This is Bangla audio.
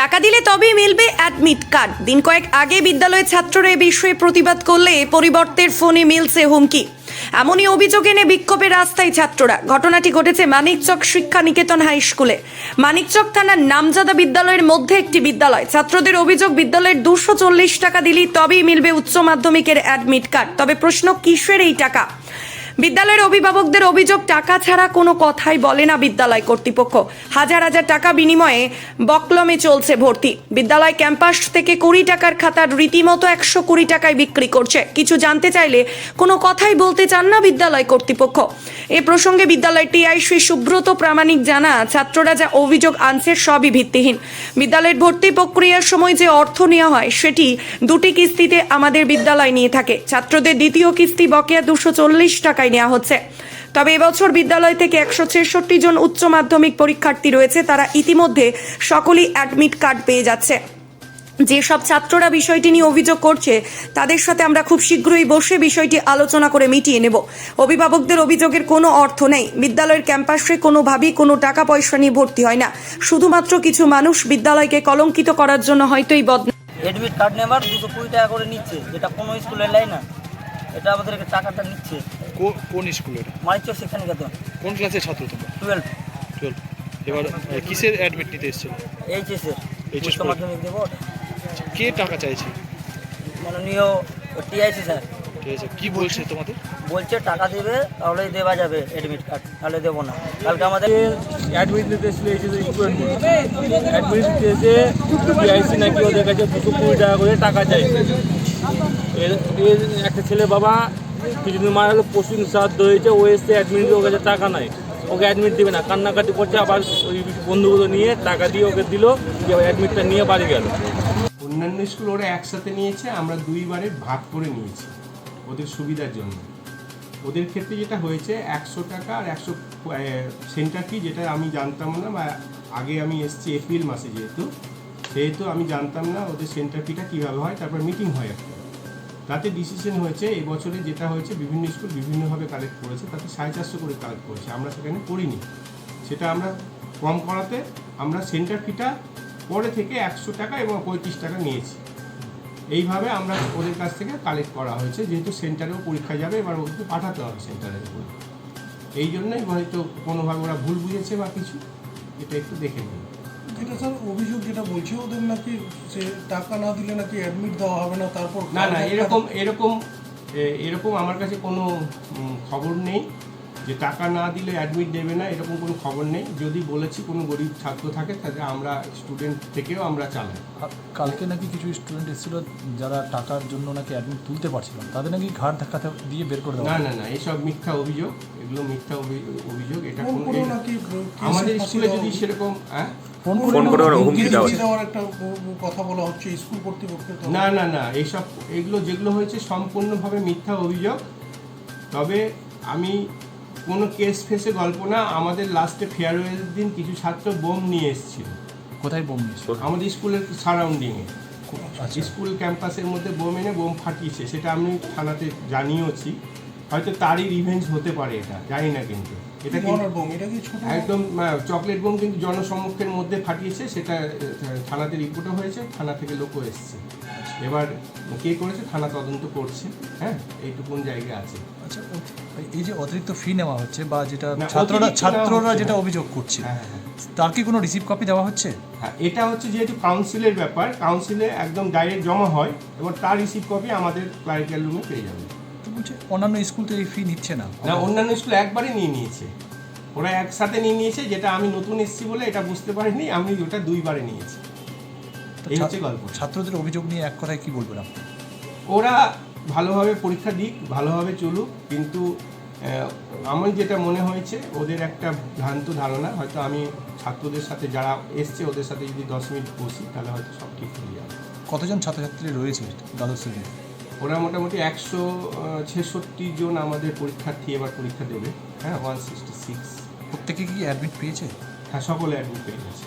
টাকা দিলে তবেই মিলবে অ্যাডমিট কার্ড দিন কয়েক আগে বিদ্যালয়ের ছাত্ররা এ বিষয়ে প্রতিবাদ করলে পরিবর্তের ফোনে মিলছে হুমকি। এমনই অভিযোগ এনে বিক্ষোভে রাস্তায় ছাত্ররা। ঘটনাটি ঘটেছে মানিকচক শিক্ষা নিকেতন হাই স্কুলে। মানিকচক থানার নামজাদা বিদ্যালয়ের মধ্যে একটি বিদ্যালয়। ছাত্রদের অভিযোগ, বিদ্যালয়ের দুশো চল্লিশ টাকা দিলেই তবেই মিলবে উচ্চ মাধ্যমিকের অ্যাডমিট কার্ড তবে প্রশ্ন, কিসের এই টাকা? বিদ্যালয়ের অভিভাবকদের অভিযোগ, টাকা ছাড়া কোনো কথাই বলে না বিদ্যালয় কর্তৃপক্ষ। হাজার হাজার টাকা বিনিময়ে বকলমে চলছে ভর্তি। বিদ্যালয় ক্যাম্পাস থেকে কুড়ি টাকার খাতার রীতিমতো একশো কুড়ি টাকায় বিক্রি করছে। কিছু জানতে চাইলে কোনো কথাই বলতে চান না বিদ্যালয় কর্তৃপক্ষ। এ প্রসঙ্গে বিদ্যালয়ের শ্রী সুব্রত প্রামাণিক জানা ছাত্ররা যা অভিযোগ আনছে সবই ভিত্তিহীন। বিদ্যালয়ের ভর্তি প্রক্রিয়ার সময় যে অর্থ নেওয়া হয়, সেটি দুটি কিস্তিতে আমাদের বিদ্যালয় নিয়ে থাকে। ছাত্রদের দ্বিতীয় কিস্তি বকেয়া দুশো চল্লিশ টাকায় নেওয়া হচ্ছে। তবে এবছর বিদ্যালয় থেকে একশো ছেষট্টি জন উচ্চ মাধ্যমিক পরীক্ষার্থী রয়েছে, তারা ইতিমধ্যে সকলেই অ্যাডমিট কার্ড পেয়ে যাচ্ছে। যেসব ছাত্ররা বিষয়টি নিয়ে অভিযোগ করছে, তাদের সাথে আমরা খুব শীঘ্রই বসে বিষয়টি আলোচনা করে মিটিয়ে নেব। অভিভাবকদের অভিযোগের কোনো অর্থ নেই। বিদ্যালয়ের ক্যাম্পাসে কোনোভাবেই কোনো টাকা পয়সা নিয়ে ভর্তি হয় না। শুধুমাত্র কিছু মানুষ বিদ্যালয়কে কলঙ্কিত করার জন্য হয়তো এই বদনাম এডমিট কার্ড নেবার দুশো কুড়ি টাকা করে নিচ্ছে, যেটা কোনো স্কুলের নেয় না। এটা আমাদেরকে টাকাটা নিচ্ছে। কোন স্কুলের? মানিকচক শিক্ষা নিকেতন কোন ক্লাসের ছাত্র তোমরা? টুয়েলভ। টুয়েলভ। এবার কিসের অ্যাডমিট নিতে এসেছিল? এইচএসের। উচ্চ মাধ্যমিক দেবো। কে টাকা চাইছে? মাননীয় টিআইসি স্যার। ঠিক আছে কি বলছে তোমাদের? বলছে টাকা দেবে তাহলেই দেওয়া যাবে এডমিট কার্ড তাহলে দেবো না। কালকে আমাদের অ্যাডমিট নিতে এসেছিল এইচএস স্টুডেন্ট অ্যাডমিট নিতে এসে টিআইসি নাকি ওদের কাছে দুশো কুড়ি টাকা করে টাকা চাইছে। এর একটা ছেলে বাবা কিছুদিন মারা হলো পশুদিন শ্রাদ্ধ হয়েছে, ও এসে অ্যাডমিট ওর কাছে টাকা নাই। ওকে অ্যাডমিট দেবে না, কান্নাকাটি করছে, আবার ওই বন্ধুগুলো নিয়ে টাকা দিয়ে ওকে দিল, দিয়ে অ্যাডমিটটা নিয়ে বাড়ি গেল। অন্যান্য স্কুল ওরা একসাথে নিয়েছে, আমরা দুইবারে ভাগ করে নিয়েছি, ওদের সুবিধার জন্য। ওদের ক্ষেত্রে যেটা হয়েছে, একশো টাকা আর একশো সেন্টার ফি যেটা আমি জানতাম না, বা আগে আমি এসেছি এপ্রিল মাসে যেহেতু, সেহেতু আমি জানতাম না ওদের সেন্টার ফিটা কীভাবে হয়, তারপর মিটিং হয় একটা। তাতে ডিসিশন হয়েছে, এই বছরে যেটা হয়েছে, বিভিন্ন স্কুল বিভিন্নভাবে কালেক্ট করেছে, তাতে সাড়ে চারশো করে কালেক্ট করেছে। আমরা সেখানে করিনি। সেটা আমরা কম করাতে আমরা সেন্টার ফিটা পরে থেকে একশো টাকা এবং পঁয়ত্রিশ টাকা নিয়েছি। এইভাবে আমরা ওদের কাছ থেকে কালেক্ট করা হয়েছে, যেহেতু সেন্টারেও পরীক্ষা যাবে, এবার ওদেরকে পাঠাতে হবে সেন্টারের উপর। এই জন্যই হয়তো কোনোভাবে ওরা ভুল বুঝেছে বা কিছু, এটা একটু দেখে নিন। যেটা স্যার অভিযোগ যেটা বলছে ওদের নাকি সে টাকা না দিলে নাকি অ্যাডমিট দেওয়া হবে না তারপর না না এরকম এরকম এরকম আমার কাছে কোনো খবর নেই যে টাকা না দিলে অ্যাডমিট দেবে না এরকম কোনো খবর নেই। যদি বলেছি কোনো গরিব ছাত্র থাকে তাহলে আমরা স্টুডেন্ট থেকেও আমরা চালাই। কালকে নাকি কিছু স্টুডেন্ট এসেছিল যারা টাকার জন্য নাকি অ্যাডমিট তুলতে পারছিল তাদের নাকি ঘাট ধাক্কা দিয়ে বের করে না না না এসব মিথ্যা অভিযোগ এগুলো মিথ্যা অভি- অভিযোগ এটা আমাদের স্কুলে যদি সেরকম হ্যাঁ? ফোন করে করে হুমকি দেওয়া দেওয়ার একটা কথা বলা হচ্ছে স্কুল কর্তৃপক্ষের না না না এইসব এগুলো যেগুলো হয়েছে সম্পূর্ণভাবে মিথ্যা অভিযোগ। তবে আমি কোনো কেস ফেসে গল্প না আমাদের লাস্টে ফেয়ারওয়েলের দিন কিছু ছাত্র বোম নিয়ে এসেছিল। কোথায় বোম নিয়েছে আমাদের স্কুলের সারাউন্ডিংয়ে আচ্ছা। স্কুল ক্যাম্পাসের মধ্যে বোম এনে বোম ফাটিয়েছে সেটা আমি থানাতে জানিয়েওছি। হয়তো তারই রিভেঞ্জ হতে পারে এটা জানি না কিন্তু। এটা একদম চকলেট বোম কিন্তু জনসম্মুখের মধ্যে ফাটিয়েছে সেটা থানাতে রিপোর্টও হয়েছে থানা থেকে লোকও এসছে। এবার কে করেছে থানা তদন্ত করছে হ্যাঁ এইটুকুন জায়গা আছে। আচ্ছা এই যে অতিরিক্ত ফি নেওয়া হচ্ছে বা যেটা ছাত্ররা ছাত্ররা যেটা অভিযোগ করছে হ্যাঁ হ্যাঁ। তার কি কোনো রিসিভ কপি দেওয়া হচ্ছে? হ্যাঁ এটা হচ্ছে যেহেতু কাউন্সিলের ব্যাপার কাউন্সিলে একদম ডাইরেক্ট জমা হয় এবং তার রিসিভ কপি আমাদের ক্লারিক্যাল রুমে পেয়ে যাবে। বলছে অন্যান্য স্কুল তো এই ফি নিচ্ছে না। না অন্যান্য স্কুল একবারে নিয়ে নিয়েছে। ওরা একসাথে নিয়ে নিয়েছে যেটা আমি নতুন এসেছি বলে এটা বুঝতে পারিনি আমি ওটা দুইবারে নিয়েছি। এই হচ্ছে গল্প। ছাত্রদের অভিযোগ নিয়ে এক কথায় কি বলবেন আপনি? ওরা ভালোভাবে পরীক্ষা দিক ভালোভাবে চলুক কিন্তু আমার যেটা মনে হয়েছে ওদের একটা ভ্রান্ত ধারণা হয়তো আমি ছাত্রদের সাথে যারা এসছে ওদের সাথে যদি দশ মিনিট বসি তাহলে হয়তো সব ঠিক হয়ে যাবে। কতজন ছাত্রছাত্রী রয়েছে দ্বাদশ শ্রেণীতে ওরা মোটামুটি একশো ছেষট্টি জন আমাদের পরীক্ষার্থী এবার পরীক্ষা দেবে হ্যাঁ ওয়ান সিক্সটি সিক্স প্রত্যেকে কি অ্যাডমিট পেয়েছে? হ্যাঁ সকলে অ্যাডমিট পেয়ে গেছে।